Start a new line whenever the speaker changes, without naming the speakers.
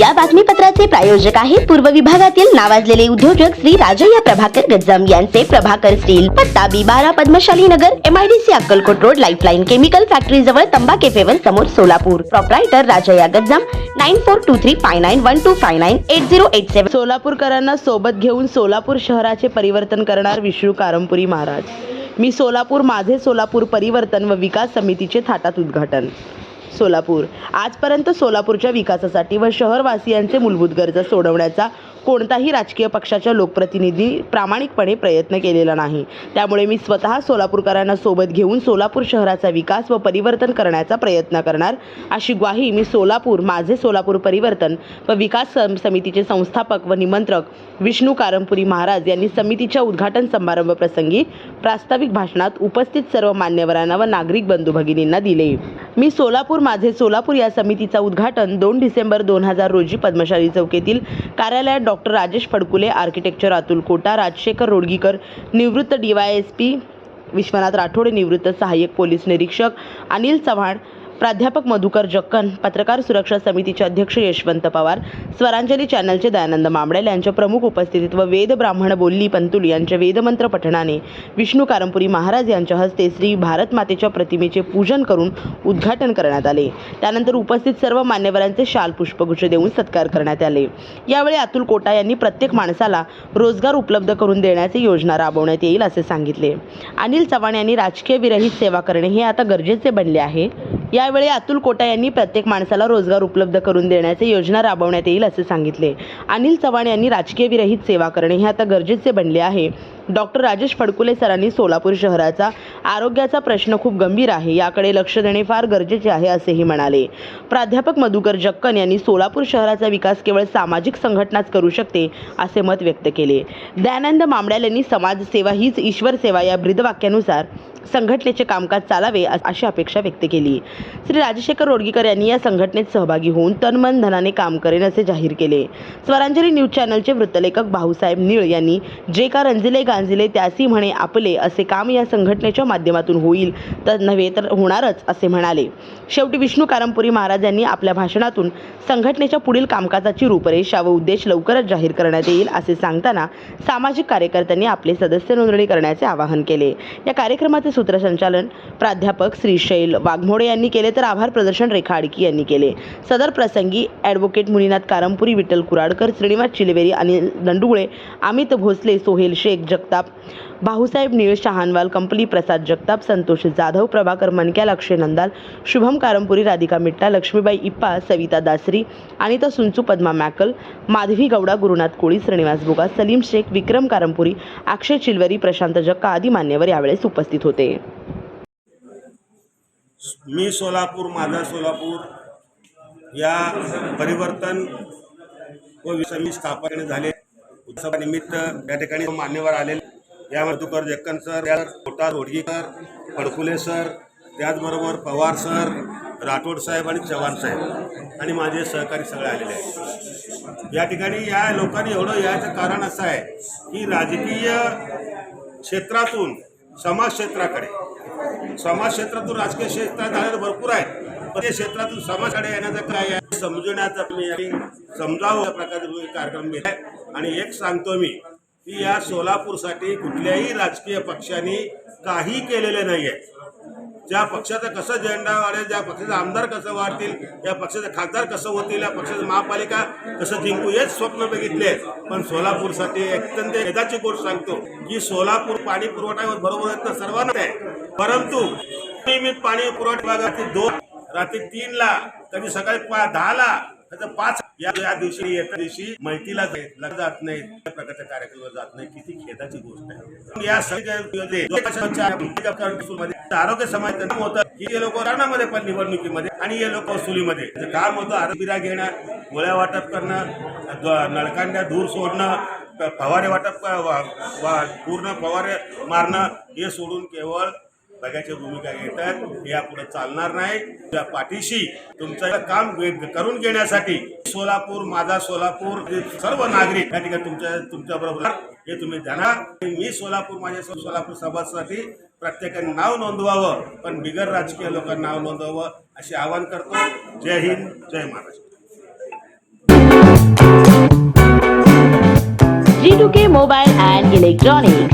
या बातमीपत्राचे प्रायोजक आहे पूर्व विभागातील नावाजलेले उद्योजक श्री राजय्या प्रभाकर गज्जम यांचे प्रभाकर स्टील पत्ता बी बारा Padmashali Nagar MIDC Akkalkot road lifeline chemical factory जवळ तंबा केफेवर समोर Solapur. Proprietor Rajayya Gajjam nine four two three five nine one two five nine eight zero eight seven
सोलापूरकरांना सोबत घेऊन सोलापूर शहराचे परिवर्तन करणार विष्णू कारंपुरी महाराज. मी सोलापूर माझे सोलापूर परिवर्तन व विकास समितीचे थाटात उद्घाटन. सोलापूर. आजपर्यंत सोलापूरच्या विकासासाठी व शहरवासियांचे मूलभूत गरजा सोडवण्याचा कोणताही राजकीय पक्षाच्या लोकप्रतिनिधी प्रामाणिकपणे प्रयत्न केलेला नाही. त्यामुळे मी स्वतः सोलापूरकरांना सोबत घेऊन सोलापूर शहराचा विकास व परिवर्तन करण्याचा प्रयत्न करणार. अशी ग्वाही मी सोलापूर माझे सोलापूर परिवर्तन व विकास सम- समितीचे संस्थापक व निमंत्रक विष्णू कारंपुरी महाराज यांनी समितीच्या उद्घाटन समारंभ प्रसंगी प्रास्ताविक भाषणात उपस्थित सर्व मान्यवरांना व नागरिक बंधू भगिनींना दिले. मी सोलापूर माझे सोलापूर या समितीचा उद्घाटन दोन डिसेंबर दोन हजार रोजी पद्मशाली चौकेतील कार्यालयात डॉ. डॉक्टर राजेश फडकुले आर्किटेक्चर अतुल कोटा राजशेखर रोडगीकर निवृत्त D Y S P Vishwanath Rathod निवृत्त सहाय्यक पोलीस निरीक्षक अनिल चव्हाण प्राध्यापक मधुकर जक्कन पत्रकार सुरक्षा समितीचे अध्यक्ष यशवंत पवार स्वरांजली चॅनलचे दयानंद मामडेल यांच्या प्रमुख उपस्थितीत व वेद ब्राह्मण बोल्ली पंतुल यांच्या वेदमंत्र पठणाने विष्णू कारंपुरी महाराज यांच्या हस्ते श्री भारत मातेच्या प्रतिमेचे पूजन करून उद्घाटन करण्यात आले. त्यानंतर उपस्थित सर्व मान्यवरांचे शाल पुष्पगुच्छ देऊन सत्कार करण्यात आले. यावेळी अतुल कोटा यांनी प्रत्येक माणसाला रोजगार उपलब्ध करून देण्याची योजना राबवण्यात येईल असे सांगितले. अनिल चव्हाण यांनी राजकीय विरहित सेवा करणे हे आता गरजेचे बनले आहे. या यावेळी अतुल कोटा यांनी प्रत्येक माणसाला रोजगार उपलब्ध करून देण्याची योजना राबवण्यात येईल असे सांगितले. अनिल चव्हाण यांनी राजकीय विरहित सेवा करणे हे आता गरजेचे बनले आहे. डॉक्टर राजेश फडकुले सरांनी सोलापूर शहराचा आरोग्याचा प्रश्न खूप गंभीर आहे याकडे लक्ष देणे फार गरजेचे आहे असेही म्हणाले. प्राध्यापक मधुकर जक्कन यांनी सोलापूर शहराचा विकास केवळ सामाजिक संघटनाच करू शकते असे मत व्यक्त केले. दयानंद मामड्याल यांनी समाजसेवा हीच ईश्वर सेवा या ब्रीदवाक्यानुसार संघटनेचे कामकाज चालावे अशी अपेक्षा व्यक्त केली. श्री राजशेखर रोडगीकर यांनी या संघटनेत सहभागी होऊन तन मन धनाने काम करेन असे जाहीर केले. स्वरांजली न्यूज चॅनलचे वृत्तलेखक भाऊसाहेब निळ यांनी जे का रंजिले गांजिले त्यासी म्हणे आपले असे काम या संघटनेच्या माध्यमातून होईल तर नव्हे तर होणारच असे म्हणाले. शेवटी विष्णू कारंपुरी महाराज यांनी आपल्या भाषणातून संघटनेच्या पुढील कामकाजाची रूपरेषा व उद्देश लवकरच जाहीर करण्यात येईल असे सांगताना सामाजिक कार्यकर्त्यांनी आपले सदस्य नोंदणी करण्याचे आवाहन केले. या कार्यक्रमाचे सूत्रसंचालन प्राध्यापक श्रीशैल वाघमोडे यांनी केले तर आभार प्रदर्शन रेखा आडकी यांनी केले. सदर प्रसंगी ॲडव्होकेट मुनीनाथ कारंपुरी विठ्ठल कुराडकर श्रीनिवास चिलेवेरी आणि दंडुगुळे अमित भोसले सोहेल शेख जगताप भाऊसाहेब निळ शहानवाल कंपली प्रसाद जगताप संतोष जाधव प्रभाकर मनक्या लक्ष्य नंदाल शुभम कारंपुरी राधिका मिट्टा लक्ष्मीबाई इप्पा सविता दासरी अनिता सुंचू पद्मा मॅकल माधवी गौडा गुरुनाथ कोळी श्रीनिवास भोगा सलीम शेख विक्रम कारंपुरी अक्षय चिलवरी प्रशांत जक्का आदी मान्यवर यावेळेस उपस्थित होते.
मी सोलापूर माझा सोलापूर या परिवर्तन व समी स्थापने झाले. उत्सवानिमित्त या ठिकाणी मान्यवर आलेले या मधुकर जक्कन सर. या छोटा रोडगीकर फडकुले सर. त्याचबरोबर पवार सर राठोड साहेब आणि चव्हाण साहेब. आणि माझे सहकारी सगळे आलेले आहेत. या ठिकाणी या लोकांनी एवढं याचं कारण असं आहे की राजकीय क्षेत्रातून समाज क्षेत्राकडे समाज क्षेत्रातून राजकीय क्षेत्रात आलेलं भरपूर आहे पण त्या क्षेत्रातून समाजाकडे येण्याचं काय आहे? समजवण्याचा मी आणि समजावं या प्रकारचे कार्यक्रम कार्यक्रम आहे आणि एक सांगतो मी की या सोलापूरसाठी कुठल्याही राजकीय पक्षाने काही केलेले नाही आहे ज्या पक्षाचा कसं झेंडा वाढेल ज्या पक्षाचे आमदार कसं वाढतील या पक्षाचे खासदार कसं होतील या पक्षाचं महापालिका कसं जिंकू हेच स्वप्न बघितले. पण सोलापूरसाठी अत्यंत वेदाची गोष्ट सांगतो की सोलापूर पाणी पुरवठा बरोबर सर्वांना आहे. परंतु नियमित पाणी पुरवठा भागातील दोन रात्री तीनला कधी सकाळी दहाला त्याचं पाच या दिवशी एका दिवशी माहितीला जात जात नाही त्या प्रकारच्या कार्यक्रमावर जात नाही किती खेदाची गोष्ट आहे. या सगळ्या आरोग्य समाज होतं की हे लोक राणामध्ये पण निवडणुकीमध्ये आणि हे लोक वसुलीमध्ये. काम होतं आरोग्य घेणं गोळ्या वाटप करणं नळकांड्या धूर सोडणं फवारे वाटप पूर्ण फवारे मारणं हे सोडून केवळ बघायची भूमिका घेत आहेत हे यापुढे चालणार नाही. त्या पाठीशी तुमचं काम करून घेण्यासाठी सोलापूर माझा सोलापूर सर्व नागरिक या ठिकाणी तुमच्या तुमच्या बरोबर हे तुम्ही जाणा. मी सोलापूर माझ्या सोलापूर सभासाठी प्रत्येकाने नाव नोंदवावं पण बिगर राजकीय लोकांना नाव नोंदवावं असे आवाहन करतो. जय हिंद जय Maharashtra.
G two K mobile and electronics